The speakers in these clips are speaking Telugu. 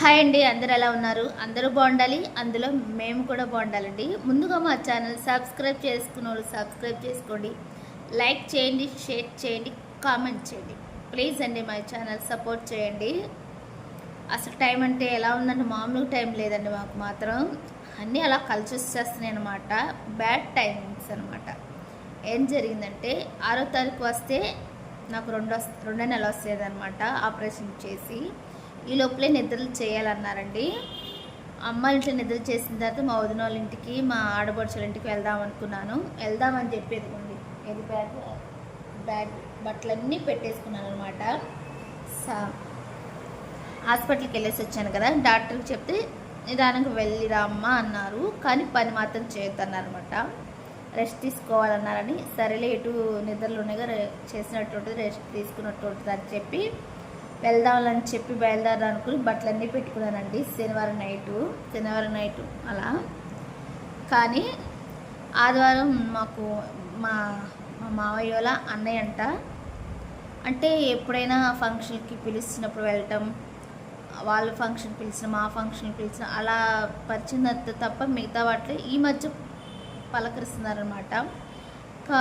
హాయ్ అండి అందరు ఎలా ఉన్నారు? అందరూ బాగుండాలి అందులో మేము కూడా బాగుండాలండి. ముందుగా మా ఛానల్ సబ్స్క్రైబ్ చేసుకున్న వాళ్ళు సబ్స్క్రైబ్ చేసుకోండి. లైక్ చేయండి షేర్ చేయండి కామెంట్ చేయండి. ప్లీజ్ అండి మా ఛానల్ సపోర్ట్ చేయండి. అసలు టైం అంటే ఎలా ఉందంటే మామూలు టైం లేదండి మాకు మాత్రం. అన్నీ అలా కలిసి వచ్చేస్తున్నాయి అనమాట బ్యాడ్ టైమింగ్స్ అనమాట ఏం జరిగిందంటే ఆరో తారీఖు వస్తే నాకు రెండో రెండో నెల వస్తుంది అనమాట ఆపరేషన్ చేసి. ఈ లోపలే నిద్రలు చేయాలన్నారండి. అమ్మ ఇంట్లో నిద్ర చేసిన తర్వాత మా వదిన వాళ్ళ ఇంటికి మా ఆడపడుచుల ఇంటికి వెళ్దాం అనుకున్నాను. వెళ్దామని చెప్పేది ఉంది ఏది బ్యాగ్? బ్యాగ్ బట్టలన్నీ పెట్టేసుకున్నాను అనమాట సా హాస్పిటల్కి వెళ్ళేసి వచ్చాను కదా. డాక్టర్కి చెప్తే నిదానంగా వెళ్ళిరా అమ్మ అన్నారు. కానీ పని మాత్రం చేయొద్దన్నారనమాట రెస్ట్ తీసుకోవాలన్నారని సరేలే ఎటు నిద్రలు ఉన్నాయిగా రె- చేసినట్టు ఉంటుంది రెస్ట్ తీసుకున్నట్టు ఉంటుంది అని చెప్పి వెళ్దామని చెప్పి బయలుదేరా అనుకుని బట్టలన్నీ పెట్టుకున్నానండి. శనివారం నైటు శనివారం నైటు అలా. కానీ ఆదివారం మాకు మా మా మావయ్య వాళ్ళ అన్నయ్య అంట. అంటే ఎప్పుడైనా ఫంక్షన్కి పిలిచినప్పుడు వెళ్ళటం వాళ్ళు ఫంక్షన్ పిలిచిన మా ఫంక్షన్ పిలిచిన అలా పరిచయం తప్ప- మిగతా వాటిలో ఈ మధ్య పలకరిస్తున్నారనమాట కా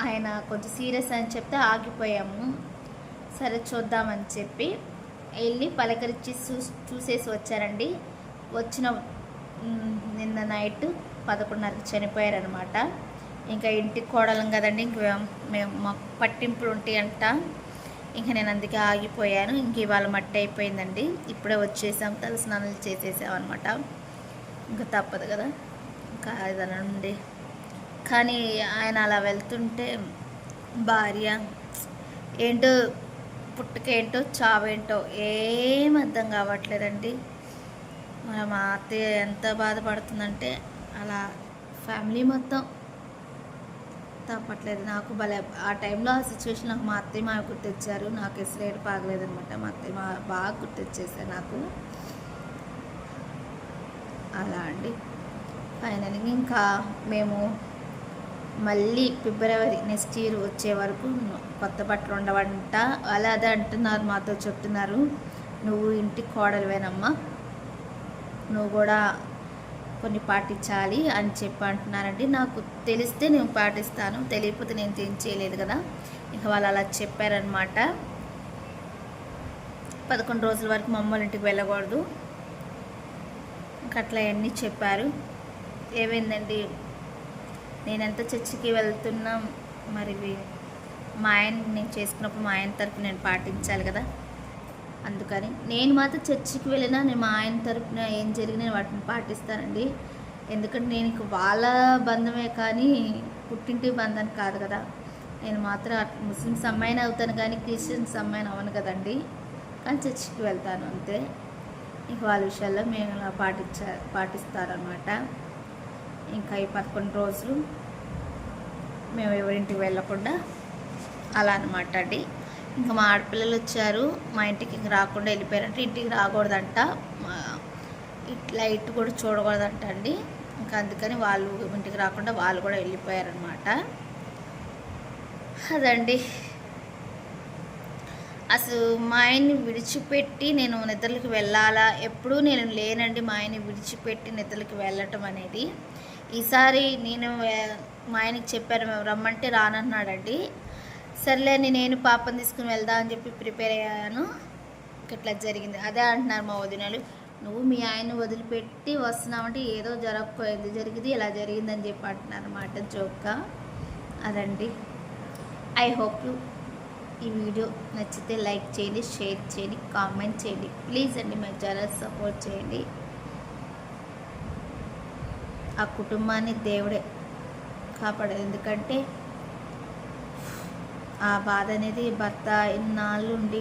ఆయన కొంచెం సీరియస్ అని చెప్తే ఆగిపోయాము. సరే చూద్దామని చెప్పి వెళ్ళి పలకరించి చూ చూసేసి వచ్చారండి. వచ్చిన నిన్న నైట్ పదకొండున్నరకు చనిపోయారనమాట ఇంకా ఇంటికి కోడలం కదండి ఇంక మేము మాకు పట్టింపులు ఉంటాయి అంట ఇంకా నేను అందుకే ఆగిపోయాను. ఇంక ఇవాళ మట్టి అయిపోయిందండి. ఇప్పుడే వచ్చేసాం తల స్నానాలు చేసేసాం అనమాట ఇంకా తప్పదు కదా. ఇంకా ఇదనండి కానీ ఆయన అలా వెళ్తుంటే భార్య ఏంటో పుట్టుకేంటో చావేంటో ఏం అర్థం కావట్లేదండి. మన మా అత్తయ్య ఎంత బాధపడుతుందంటే అలా ఫ్యామిలీ మొత్తం తప్పట్లేదు. నాకు భలే ఆ టైంలో ఆ సిచ్యువేషన్ నాకు మా అత్తయ్య మా గుర్తొచ్చారు. నాకు ఎసరేడు పాగలేదనమాట మా అత్తయ్య మా బాగా గుర్తొచ్చేసారు నాకు. అలా అండి. ఫైనల్గా ఇంకా మేము మళ్ళీ ఫిబ్రవరి నెక్స్ట్ ఇయర్ వచ్చే వరకు కొత్త బట్టలు ఉండవంట. అలా అదే అంటున్నారు మాతో చెప్తున్నారు. నువ్వు ఇంటికి కోడలువేనమ్మా. నువ్వు కూడా కొన్ని పాటించాలి అని చెప్పి అంటున్నారండి. నాకు తెలిస్తే నేను పాటిస్తాను. తెలియకపోతే నేను ఏం చేయలేదు కదా. ఇక వాళ్ళు అలా చెప్పారనమాట పదకొండు రోజుల వరకు మమ్మల్ని ఇంటికి వెళ్ళకూడదు. ఇంకా అట్లా అన్నీ చెప్పారు. ఏమైందండి? నేనెంత చర్చికి వెళ్తున్నా మరి మా ఆయన నేను చేసుకున్నప్పుడు మా ఆయన తరపు నేను పాటించాలి కదా. అందుకని నేను మాత్రం చర్చికి వెళ్ళినా నేను మా ఆయన తరపున ఏం జరిగినా వాటిని పాటిస్తానండి. ఎందుకంటే నేను వాళ్ళ బంధమే కానీ పుట్టింటి బంధం కాదు కదా. నేను మాత్రం అట్- ముస్లిమ్స్ అమ్మాయిని అవుతాను కానీ క్రిస్టియన్స్ అమ్మాయిని అవ్వను కదండి. కానీ చర్చికి వెళ్తాను అంతే. ఇక వాళ్ళ విషయాల్లో మేము పాటించ పాటిస్తారనమాట ఇంకా ఈ పదకొండు రోజులు మేము ఎవరింటికి వెళ్ళకుండా అలా అనమాట అండి. ఇంకా మా ఆడపిల్లలు వచ్చారు మా ఇంటికి ఇంక రాకుండా వెళ్ళిపోయారంటే. ఇంటికి రాకూడదంట. ఇట్లా ఇటు కూడా చూడకూడదంట అండి. ఇంకా అందుకని వాళ్ళు ఇంటికి రాకుండా వాళ్ళు కూడా వెళ్ళిపోయారనమాట అదండి. అసలు మా ఆయన్ని విడిచిపెట్టి నేను నిద్రలకు వెళ్ళాలా? ఎప్పుడూ నేను లేనండి మా ఆయన్ని విడిచిపెట్టి నిద్రలకు వెళ్ళటం అనేది. ఈసారి నేను మా ఆయనకి చెప్పాను మేము రమ్మంటే రానన్నాడండి. సర్లే నేను పాపని తీసుకుని వెళ్దాం అని చెప్పి ప్రిపేర్ అయ్యాను. ఇట్లా జరిగింది. అదే అంటున్నారు మా వదినలు. నువ్వు మీ ఆయన్ని వదిలిపెట్టి వస్తున్నావంటే ఏదో జరగకపోయింది జరిగింది ఇలా జరిగిందని చెప్పి అంటున్నారు అనమాట జోక్గా. అదండి. ఐ హోప్ యూ ఈ వీడియో నచ్చితే లైక్ చేయండి షేర్ చేయండి కామెంట్ చేయండి. ప్లీజ్ అండి మా ఛానల్ సపోర్ట్ చేయండి. ఆ కుటుంబాన్ని దేవుడే కాపాడాలి ఎందుకంటే ఆ బాధ అనేది భర్త ఇన్నాళ్ళు ఉండి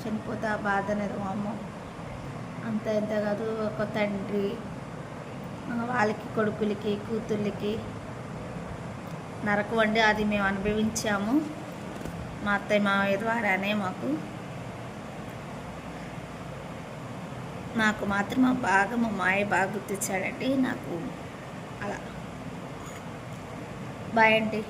చనిపోతే ఆ బాధ అనేది అమ్మ అంత ఎంత కాదు. ఒక తండ్రి వాళ్ళకి కొడుకులకి కూతుర్లకి నరకం అండి. అది మేము అనుభవించాము. మా అత్తయ్య మావయ్య ద్వారానే మాకు. నాకు మాత్రం మా బాగా మా మాయ బాగా గుర్తించాడండి. నాకు అలా. బాయ్ అండి